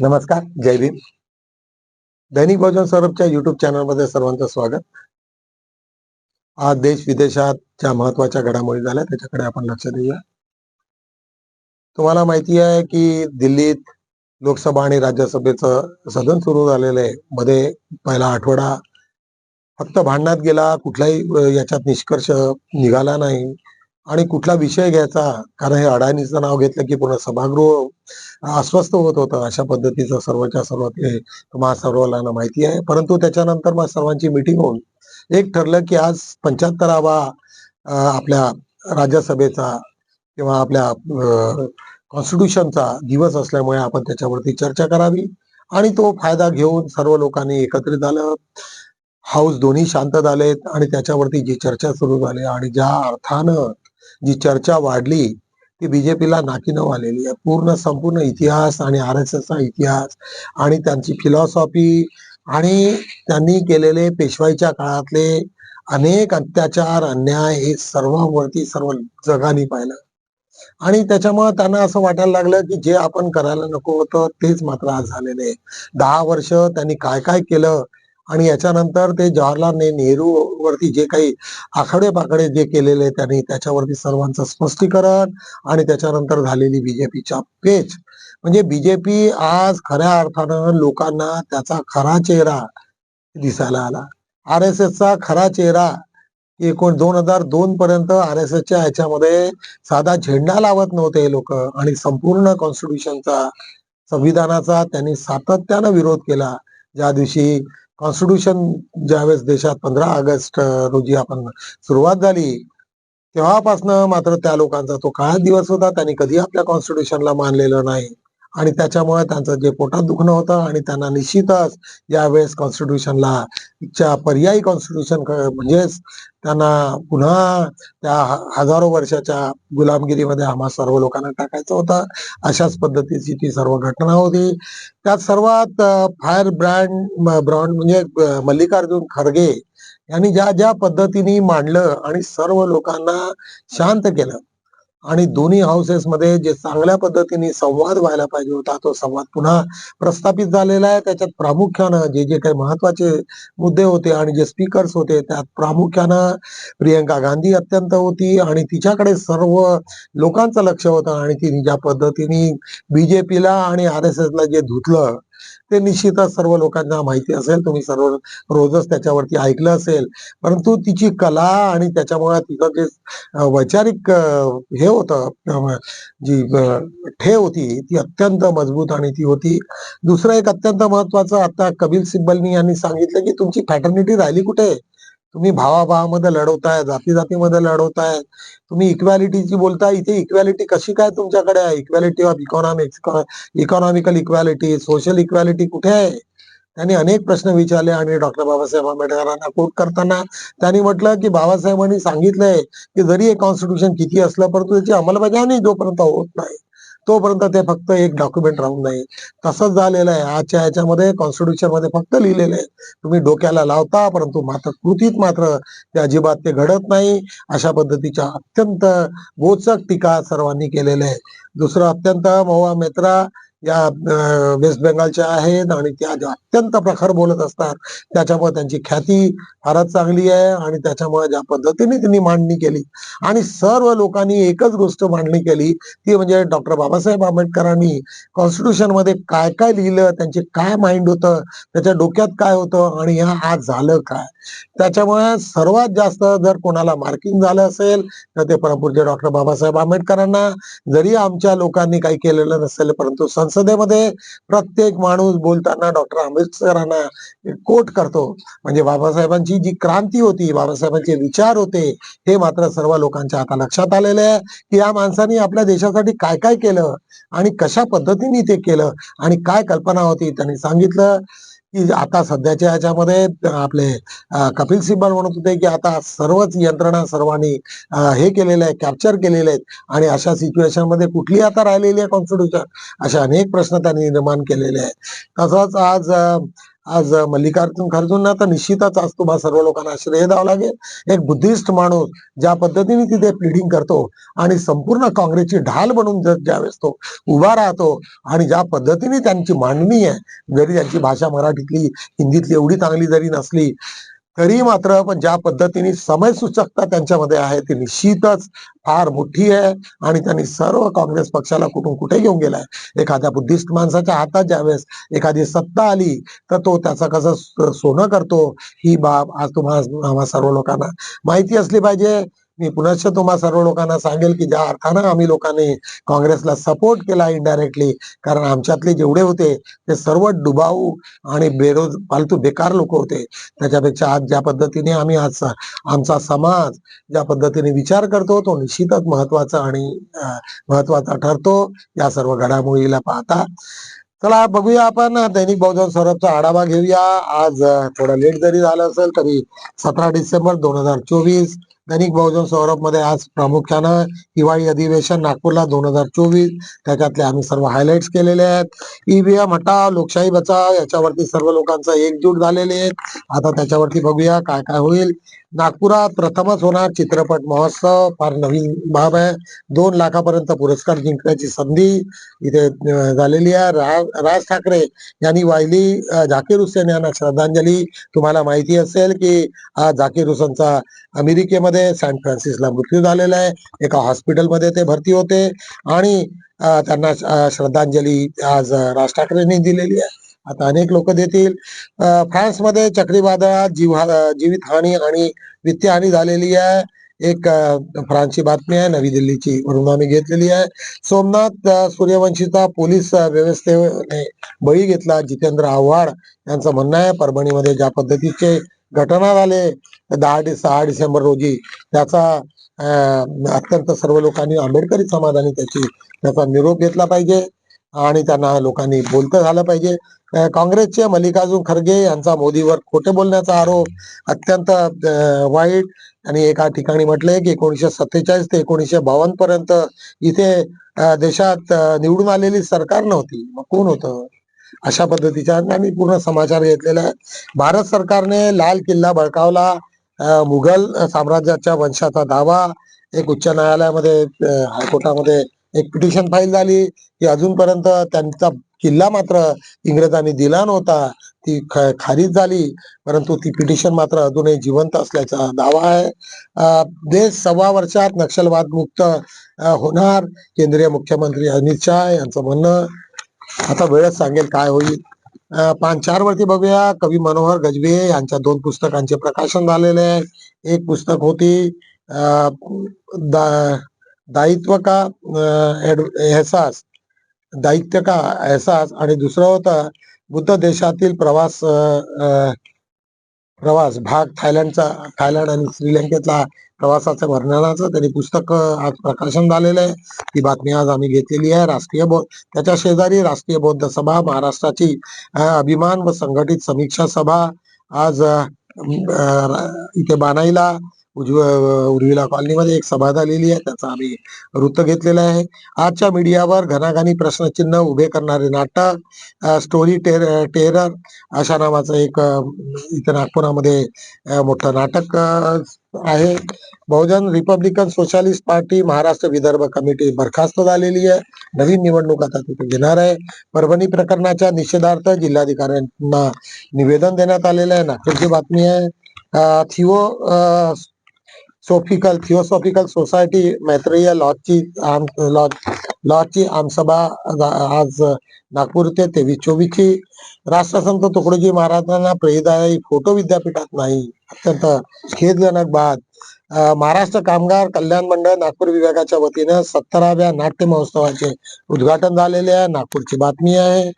नमस्कार जय भीम. दैनिक भोजन सौरभच्या युट्यूब चॅनलमध्ये सर्वांचं स्वागत. आज देश विदेशात ज्या महत्त्वाच्या घडामोडी झाल्या त्याच्याकडे आपण लक्ष देऊया. तुम्हाला माहिती आहे की दिल्लीत लोकसभा आणि राज्यसभेचं सदन सुरू झालेलं आहे. मध्ये पहिला आठवडा फक्त भांडणात गेला कुठलाही याच्यात निष्कर्ष निघाला नाही. आणि कुठला विषय घ्यायचा? कारण हे अडाणीचं नाव घेतलं की पूर्ण सभागृह अस्वस्थ होत होतं अशा पद्धतीचं सर्वच्या सर्व ते तुम्हा सर्वांना माहिती आहे. परंतु त्याच्यानंतर मग सर्वांची मिटिंग होऊन एक ठरलं की आज पंच्याहत्तरावा आपल्या राज्यसभेचा किंवा आपल्या कॉन्स्टिट्यूशनचा दिवस असल्यामुळे आपण त्याच्यावरती चर्चा करावी आणि तो फायदा घेऊन सर्व लोकांनी एकत्रित झालं. हाऊस दोन्ही शांत झालेत आणि त्याच्यावरती जी चर्चा सुरू झाली आणि ज्या अर्थानं जी चर्चा वाढली ती बीजेपीला नाकीनव आलेली आहे. पूर्ण संपूर्ण इतिहास आणि आर एस एसचा इतिहास आणि त्यांची फिलॉसॉफी आणि त्यांनी केलेले पेशवाईच्या काळातले अनेक अत्याचार अन्याय हे सर्वांवरती सर्व जगाने पाहिलं. आणि त्याच्यामुळे त्यांना असं वाटायला लागलं की जे आपण करायला नको होतं तेच मात्र आज झालेलं आहे. दहा वर्ष त्यांनी काय काय केलं आणि याच्यानंतर ते जवाहरलाल ने- नेहरू वरती जे काही आखाडे पाकडे जे केलेले त्यांनी त्याच्यावरती सर्वांचं स्पष्टीकरण आणि त्याच्यानंतर झालेली बीजेपीच्या पेच. म्हणजे बीजेपी आज खऱ्या अर्थानं लोकांना त्याचा खरा चेहरा दिसायला आला. आर एस एसचा खरा चेहरा एकूण दोन हजार दोन पर्यंत आर एस एसच्या ह्याच्यामध्ये साधा झेंडा लावत नव्हते हे लोक. आणि संपूर्ण कॉन्स्टिट्यूशनचा संविधानाचा त्यांनी सातत्यानं विरोध केला. ज्या दिवशी कॉन्स्टिट्यूशन ज्यावेळेस देशात पंधरा ऑगस्ट रोजी आपण सुरुवात झाली तेव्हापासनं मात्र त्या लोकांचा तो काळ दिवस होता. त्यांनी कधी आपल्या कॉन्स्टिट्यूशनला मानलेलं नाही. आणि त्याच्यामुळे त्यांचं जे पोटात दुखणं होतं आणि त्यांना निश्चितच यावेळेस कॉन्स्टिट्यूशनला च्या पर्यायी कॉन्स्टिट्यूशन म्हणजेच त्यांना पुन्हा त्या हजारो वर्षाच्या गुलामगिरीमध्ये आम्हा सर्व लोकांना टाकायचं होतं. अशाच पद्धतीची ती सर्व घटना होती. त्यात सर्वात फायर ब्रँड ब्रॉन्ड म्हणजे मल्लिकार्जुन खरगे यांनी ज्या ज्या पद्धतीने मांडलं आणि सर्व लोकांना शांत केलं आणि दोन्ही हाऊसेस मध्ये जे चांगल्या पद्धतीने संवाद व्हायला पाहिजे होता तो संवाद पुन्हा प्रस्थापित झालेला आहे. त्याच्यात प्रामुख्यानं जे जे काही महत्त्वाचे मुद्दे होते आणि जे स्पीकर्स होते त्यात प्रामुख्यानं प्रियंका गांधी अत्यंत होती आणि तिच्याकडे सर्व लोकांचं लक्ष होतं आणि तिने ज्या पद्धतीने बीजेपीला आणि आर एस एसला जे धुतलं ते निश्चितच सर्व लोकांना माहिती असेल. तुम्ही सर्व रोजच त्याच्यावरती ऐकलं असेल. परंतु तिची कला आणि त्याच्यामुळे तिचं जे वैचारिक हे होतं जी ठेव होती ती अत्यंत मजबूत आणि ती होती. दुसरं एक अत्यंत महत्वाचं आता कपिल सिब्बलनी यांनी सांगितलं की तुमची फॅटर्निटी राहिली कुठे? तुम्ही भावाभावामध्ये लढवताय जाती जातीमध्ये लढवताय तुम्ही इक्वॅलिटीची बोलताय इथे इक्वॅलिटी कशी काय तुमच्याकडे आहे? Equality of economics economical equality social equality कुठे आहे? त्यांनी अनेक प्रश्न विचारले आणि डॉक्टर बाबासाहेब आंबेडकरांना कोट करताना त्यांनी म्हटलं की बाबासाहेबांनी सांगितलंय की जरी हे कॉन्स्टिट्यूशन किती असलं परंतु त्याची अंमलबजावणी जोपर्यंत होत नाही. तोपर्यंत ते फक्त एक डॉक्युमेंट राहून नाही तसंच झालेलं आहे. आजच्या ह्याच्यामध्ये कॉन्स्टिट्युशनमध्ये फक्त लिहिलेलं आहे. तुम्ही डोक्याला लावता परंतु मात्र कृतीत मात्र ते अजिबात ते घडत नाही. अशा पद्धतीच्या अत्यंत बोचक टीका सर्वांनी केलेल्या आहे दुसरं अत्यंत मोवा मेत्रा या वेस्ट बेंगालच्या आहेत आणि त्या ज्या अत्यंत प्रखर बोलत असतात त्याच्यामुळे त्यांची ख्याती फारच चांगली आहे आणि त्याच्यामुळे ज्या पद्धतीने त्यांनी मांडणी केली आणि सर्व लोकांनी एकच गोष्ट मांडणी केली ती म्हणजे डॉक्टर बाबासाहेब आंबेडकरांनी कॉन्स्टिट्यूशनमध्ये काय काय लिहिलं त्यांचे काय माइंड होतं त्याच्या डोक्यात काय होतं आणि ह्या आज झालं काय? त्याच्यामुळे सर्वात जास्त जर कोणाला मार्किंग झालं असेल तर ते परमपूरचे डॉक्टर बाबासाहेब आंबेडकरांना. जरी आमच्या लोकांनी काही केलेलं नसेल परंतु संसदेमध्ये प्रत्येक माणूस बोलताना डॉक्टर आंबेडकरांना कोट करतो. म्हणजे बाबासाहेबांची जी क्रांती होती बाबासाहेबांचे विचार होते हे मात्र सर्व लोकांच्या आता लक्षात आलेले आहे की या माणसाने आपल्या देशासाठी काय काय केलं आणि कशा पद्धतीने ते केलं आणि काय कल्पना होती त्यांनी सांगितलं. की आता सध्याच्या याच्यामध्ये आपले कपिल सिब्बल म्हणत होते की आता सर्वच यंत्रणा सर्वांनी हे केलेलं आहे कॅप्चर केलेले आहेत. आणि अशा सिच्युएशनमध्ये कुठली आता राहिलेली आहे कॉन्स्टिट्यूशन असे अनेक प्रश्न त्यांनी निर्माण केलेले आहेत. तसंच आज आज मल्लिकार्जुन खरगेंना तर निश्चितच आज तुम्हा सर्व लोकांना श्रेय द्यावं लागेल. एक बुद्धिस्ट माणूस ज्या पद्धतीने तिथे प्लिडिंग करतो आणि संपूर्ण काँग्रेसची ढाल बनून ज्यावेळेस तो उभा राहतो आणि ज्या पद्धतीने त्यांची मांडणी आहे जरी त्यांची भाषा मराठीतली हिंदीतली एवढी चांगली जरी नसली तरी मात्र पण ज्या पद्धतीने समय सूचकता त्यांच्यामध्ये आहे ती निश्चितच फार मोठी आहे आणि त्यांनी सर्व काँग्रेस पक्षाला कुठून कुठे घेऊन गेलाय? एखाद्या बुद्धिस्ट माणसाच्या हातात ज्यावेळेस एखादी सत्ता आली तर तो त्याचं कसं सोनं करतो? ही बाब आज तुम्हाला सर्व लोकांना माहिती असली पाहिजे. मी पुनश्च तुम्हा सर्व लोकांना सांगेल की ज्या अर्थानं आम्ही लोकांनी काँग्रेसला सपोर्ट केला इनडायरेक्टली कारण आमच्यातले जेवढे होते ते सर्व डुबाऊ आणि बेरोज फालतू बेकार लोक होते. त्याच्यापेक्षा आज ज्या पद्धतीने आम्ही आज आमचा समाज ज्या पद्धतीने विचार करतो तो निश्चितच महत्त्वाचा आणि महत्त्वाचा ठरतो. या सर्व घडामोडीला पाहता. चला बघूया आपण. दैनिक बहुजन सौरभचा आढावा घेऊया. आज थोडं लेट जरी झालं असेल तरी सतरा डिसेंबर दोन हजार चोवीस दैनिक बहुजन सौरभमध्ये आज प्रामुख्यानं हिवाळी अधिवेशन नागपूरला दोन हजार चोवीस. त्याच्यातले आम्ही सर्व हायलाइट्स केलेले आहेत. ईव्हीएम हटाव लोकशाही बचाव याच्यावरती सर्व लोकांचं एकजूट झालेले आहेत. आता त्याच्यावरती बघूया काय काय होईल. नागपुरात प्रथमच होणार चित्रपट महोत्सव. फार नवीन बाब आहे. दोन लाखापर्यंत पुरस्कार जिंकण्याची संधी इथे झालेली आहे. राज ठाकरे यांनी वाहिली झाकीर हुसेन यांना श्रद्धांजली. तुम्हाला माहिती असेल की आज झाकीर हुसेनचा अमेरिकेमध्ये सॅन फ्रान्सिसला मृत्यू झालेला आहे. एका हॉस्पिटलमध्ये ते भरती होते आणि त्यांना श्रद्धांजली आज राज ठाकरेंनी दिलेली आहे. आता अनेक लोक देतील. फ्रान्समध्ये चक्रीवादळात जीव जीवितहानी आणि वित्तीय हानी झालेली आहे. एक फ्रान्सची बातमी आहे नवी दिल्लीची वरून आम्ही घेतलेली आहे. सोमनाथ सूर्यवंशीचा पोलीस व्यवस्थेने बळी घेतला. जितेंद्र आव्हाड यांचं म्हणणं आहे परभणीमध्ये ज्या पद्धतीचे घटना झाले दहा डि सहा डिसेंबर रोजी त्याचा अत्यंत सर्व लोकांनी आंबेडकरी समाजाने त्याची त्याचा निरोप घेतला पाहिजे आणि त्यांना लोकांनी बोलतं झालं पाहिजे. काँग्रेसचे मल्लिकार्जुन खरगे यांचा मोदीवर खोटे बोलण्याचा आरोप अत्यंत वाईट. आणि एका ठिकाणी म्हटलंय की एकोणीशे सत्तेचाळीस ते एकोणीशे बावन्न पर्यंत इथे देशात निवडून आलेली सरकार नव्हती. मग कोण होतं? अशा पद्धतीच्या आणि पूर्ण समाचार घेतलेला आहे. भारत सरकारने लाल किल्ला बळकावला. मुघल साम्राज्याच्या वंशाचा दावा. एक उच्च न्यायालयामध्ये हायकोर्टामध्ये एक पिटिशन फाईल झाली की अजूनपर्यंत त्यांचा किल्ला मात्र इंग्रजांनी दिला नव्हता. ती ख- झाली. परंतु ती पिटिशन मात्र अजूनही जिवंत असल्याचा दावा आहे. देश सव्वा वर्षात नक्षलवाद मुक्त होणार केंद्रीय मुख्यमंत्री अमित शहा यांचं म्हणणं. आता वेळच सांगेल काय होईल. पान चार वरती बघूया. कवी मनोहर गजबे यांच्या दोन पुस्तकांचे प्रकाशन झालेले आहे. एक पुस्तक होती अं, दा- दायित्व का एहसास दायित्व का एहसास आणि दुसरं होतं बुद्ध देशातील प्रवास अं, प्रवास भाग थायलंडचा थायलंड आणि श्रीलंकेतला प्रवासाचं वर्णनाचं त्यांनी पुस्तक आज प्रकाशन झालेलं आहे. ती बातमी आज आम्ही घेतलेली आहे. राष्ट्रीय बौद्ध त्याच्या शेजारी राष्ट्रीय बौद्ध सभा महाराष्ट्राची अभिमान व संघटित समीक्षा सभा आज इथे बानाईला उजव उर्विला कॉलनीमध्ये एक सभा झालेली आहे. त्याचा आम्ही वृत्त घेतलेलं आहे. आजच्या मीडियावर घनाघानी प्रश्नचिन्ह उभे करणारे नाटक स्टोरी टेर टेरर अशा नावाचं एक इथं इथे नागपुरामध्ये मोठं नाटक आहे. Bahujan Republican Socialist Party Maharashtra Vidarbha committee बरखास्त झालेली आहे. नवीन निवडणूक आता तिथे घेणार आहे. परभणी प्रकरणाच्या निषेधार्थ जिल्हाधिकाऱ्यांना निवेदन देण्यात आलेलं आहे. नागपूरची बातमी आहे. Theosophical theosophical society Maitreya लॉजची आम लॉज लॉजची आमसभा आज- नागपूर ते तेवीस चोवीसची राष्ट्रसंत तुकडोजी महाराजांना प्रेरदायी फोटो विद्यापीठात नाही अत्यंत खेदजनक बाद महाराष्ट्र कामगार कल्याण मंडळ नागपूर विभागाच्या वतीनं सत्तराव्या नाट्य महोत्सवाचे उद्घाटन झालेले आहे नागपूरची बातमी आहे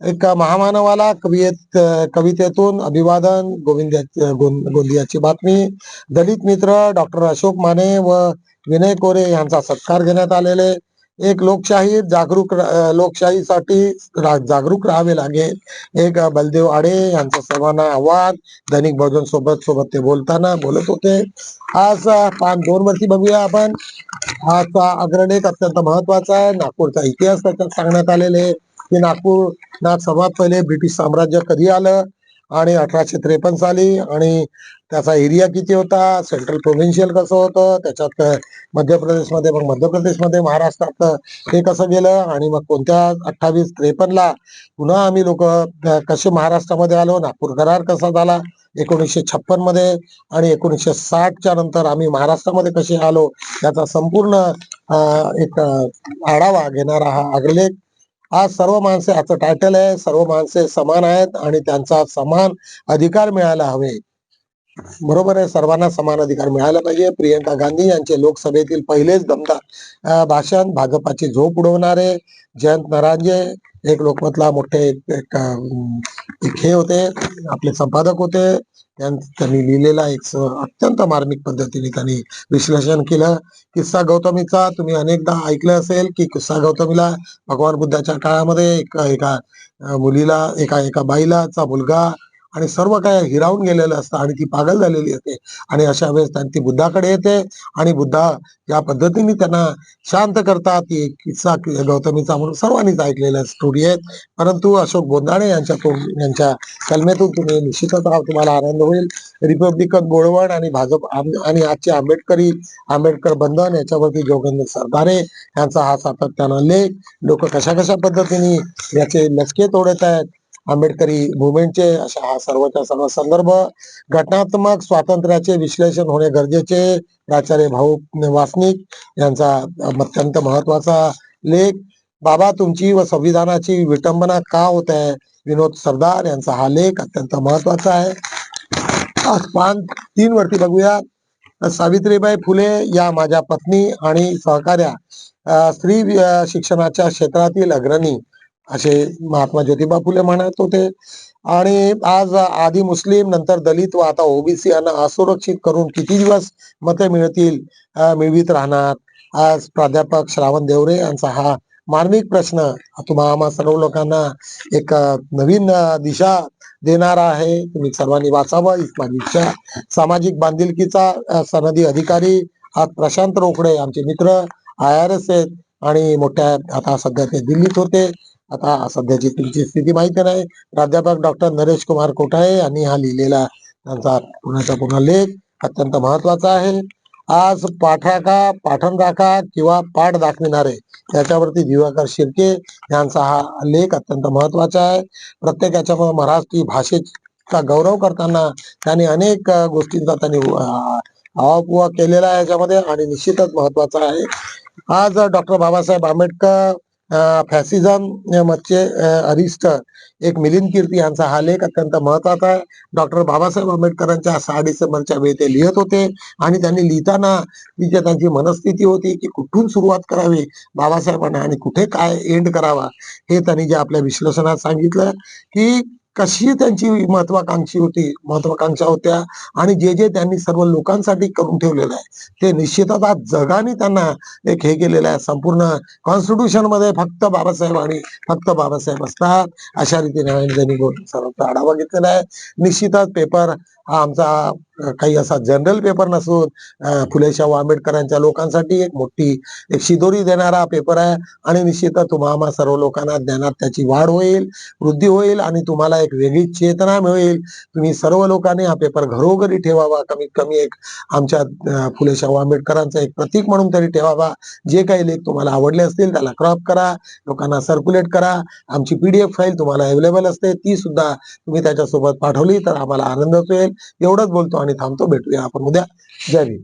एक महामानवाला कवियत कवितेतून अभिवादन गोविंद गोंदियाची बातमी. दलित मित्र डॉक्टर अशोक माने व विनय कोरे यांचा सत्कार घेण्यात आलेले. एक लोकशाही जागरूक लोकशाहीसाठी जागरूक राहावे लागेल एक बलदेव आडे यांचं सर्वांना आव्हान. दैनिक बहुजन सोबत सोबत ते बोलताना बोलत होते. आज पान दोन वरती बघूया आपण. आजचा अग्रलेख अत्यंत महत्त्वाचा आहे. नागपूरचा इतिहास त्याच्यात सांगण्यात आलेले. आहे की नागपूर ना सर्वात पहिले ब्रिटिश साम्राज्य कधी आलं आणि अठराशे त्रेपन्न साली आणि त्याचा एरिया किती होता सेंट्रल प्रोव्हिन्शियल कसं होतं त्याच्यात मध्य प्रदेशमध्ये मग मध्य प्रदेशमध्ये महाराष्ट्रात हे कसं गेलं आणि मग कोणत्या अठ्ठावीस त्रेपन्नला पुन्हा आम्ही लोक कसे महाराष्ट्रामध्ये आलो नागपूर करार कसा झाला एकोणीसशे छप्पनमध्ये आणि एकोणीसशे साठच्या नंतर आम्ही महाराष्ट्रामध्ये कसे आलो याचा संपूर्ण एक आढावा घेणारा हा आग्रलेख आज सर्व माणसे याचं टायटल आहे. सर्व माणसे समान आहेत आणि त्यांचा समान अधिकार मिळायला हवे. बरोबर आहे. सर्वांना समान अधिकार मिळायला पाहिजे. प्रियंका गांधी यांचे लोकसभेतील पहिलेच दमदार भाषण भाजपाची झोप उडवणारे जयंत नरांजे एक लोकमतला मोठे एक- एक, एक हे होते. आपले संपादक होते. त्यांनी लिहिलेला एक अत्यंत मार्मिक पद्धतीने त्यांनी विश्लेषण केलं. किस्सा गौतमीचा तुम्ही अनेकदा ऐकलं असेल की किस्सा गौतमीला भगवान बुद्धाच्या काळामध्ये एक एका मुलीला एका एका बाईलाचा मुलगा आणि सर्व काय हिरावून गेलेलं असतं आणि ती पागल झालेली असते. आणि अशा वेळेस त्यांनी ती बुद्धाकडे येते आणि बुद्धा या पद्धतीने त्यांना शांत करतात. ती किस्सा गौतमीचा म्हणून सर्वांनीच ऐकलेला स्टोरी आहे. परंतु अशोक बोंदाणे यांच्या यांच्या कलमेतून तुम्ही निश्चितच हा तुम्हाला आनंद होईल. रिपब्लिकन गोळवण आणि भाजप आणि आजचे आंबेडकरी आंबेडकर बंधन याच्यावरती जोगेंद्र सरदारे यांचा हा सातत्यानं लेख. लोक कशा कशा पद्धतीने याचे लचके तोडत आहेत आंबेडकरी मुवमेंटचे अशा हा सर्वच्या सर्व संदर्भ घटनात्मक स्वातंत्र्याचे विश्लेषण होणे गरजेचे. प्राचार्य भाऊ वासनिक यांचा अत्यंत महत्त्वाचा लेख. बाबा तुमची व संविधानाची विटंबना का होत आहे? विनोद सरदार यांचा हा लेख अत्यंत महत्त्वाचा आहे. पान तीन वरती बघूया. सावित्रीबाई फुले या माझ्या पत्नी आणि सहकार्या स्त्री शिक्षणाच्या क्षेत्रातील अग्रणी. असे महात्मा ज्योतिबा फुले म्हणत होते. आणि आज आधी मुस्लिम नंतर दलित व आता ओबीसी यांना असुरक्षित करून किती दिवस मते मिळतील मिळवित मिळवीत राहणार? आज प्राध्यापक श्रावण देवरे यांचा हा मार्मिक प्रश्न तुम्हा आम्हा सर्व लोकांना एक नवीन दिशा देणारा आहे. तुम्ही सर्वांनी वाचावं. माझी इच्छा सामाजिक बांधिलकीचा सनदी अधिकारी आज प्रशांत रोकडे आमचे मित्र आय आर एस आहेत. आणि मोठ्या आता सध्या ते दिल्लीत होते. आता सध्याची तुमची स्थिती माहिती नाही. प्राध्यापक डॉक्टर नरेश कुमार कोठाळे यांनी हा लिहिलेला त्यांचा पुण्याचा पूर्ण लेख अत्यंत महत्त्वाचा आहे. आज पाठाका पाठन राखा किंवा पाठ दाखविणारे त्याच्यावरती दिवाकर शिर्के यांचा हा लेख अत्यंत महत्त्वाचा आहे. प्रत्येक याच्यामुळे मराठी भाषेचा गौरव करताना त्यांनी अनेक गोष्टींचा त्यांनी अ, आवापुवा केलेला आहे याच्यामध्ये आणि निश्चितच महत्त्वाचा आहे. आज डॉक्टर बाबासाहेब आंबेडकर फॅसिझम मधचे अरिस्टर एक मिलिंद कीर्ती यांचा हा लेख अत्यंत महत्त्वाचा आहे. डॉक्टर बाबासाहेब आंबेडकरांच्या सहा डिसेंबरच्या वेळी ते लिहित होते आणि त्यांनी लिहिताना ती जी त्यांची मनस्थिती होती की कुठून सुरुवात करावी बाबासाहेबांना आणि कुठे काय एंड करावा हे त्यांनी जे आपल्या विश्लेषणात सांगितलं की कशी त्यांची महत्वाकांक्षी होती महत्वाकांक्षा होत्या आणि जे जे त्यांनी सर्व लोकांसाठी करून ठेवलेलं आहे ते निश्चितच आज जगाने त्यांना एक हे केलेलं आहे संपूर्ण कॉन्स्टिट्यूशनमध्ये फक्त बाबासाहेब आणि फक्त बाबासाहेब असतात अशा रीतीने त्यांनी सर्वांचा आढावा घेतलेला आहे. निश्चितच पेपर हा आमचा काही असा जनरल पेपर नसून अ, आंबेडकरांच्या लोकांसाठी एक मोठी एक शिदोरी देणारा पेपर आहे. आणि निश्चितच तुम्हाला सर्व लोकांना ज्ञानात त्याची वाढ होईल वृद्धी होईल आणि तुम्हाला एक वेगळी चेतना मिळेल. तुम्ही सर्व लोकांनी हा पेपर घरोघरी ठेवावा. कमीत कमी एक आमच्या अ, आंबेडकरांचा आंबेडकरांचं एक प्रतीक म्हणून तरी ठेवावा. जे काही लेख तुम्हाला आवडले असतील त्याला क्रॉप करा. लोकांना सर्क्युलेट करा. आमची पीडीएफ फाईल तुम्हाला अवेलेबल असते. ती सुद्धा तुम्ही त्याच्यासोबत पाठवली तर आम्हाला आनंदच होईल. एवढंच बोलतो आणि थांबतो. भेटूया आपण उद्या. जय भीम.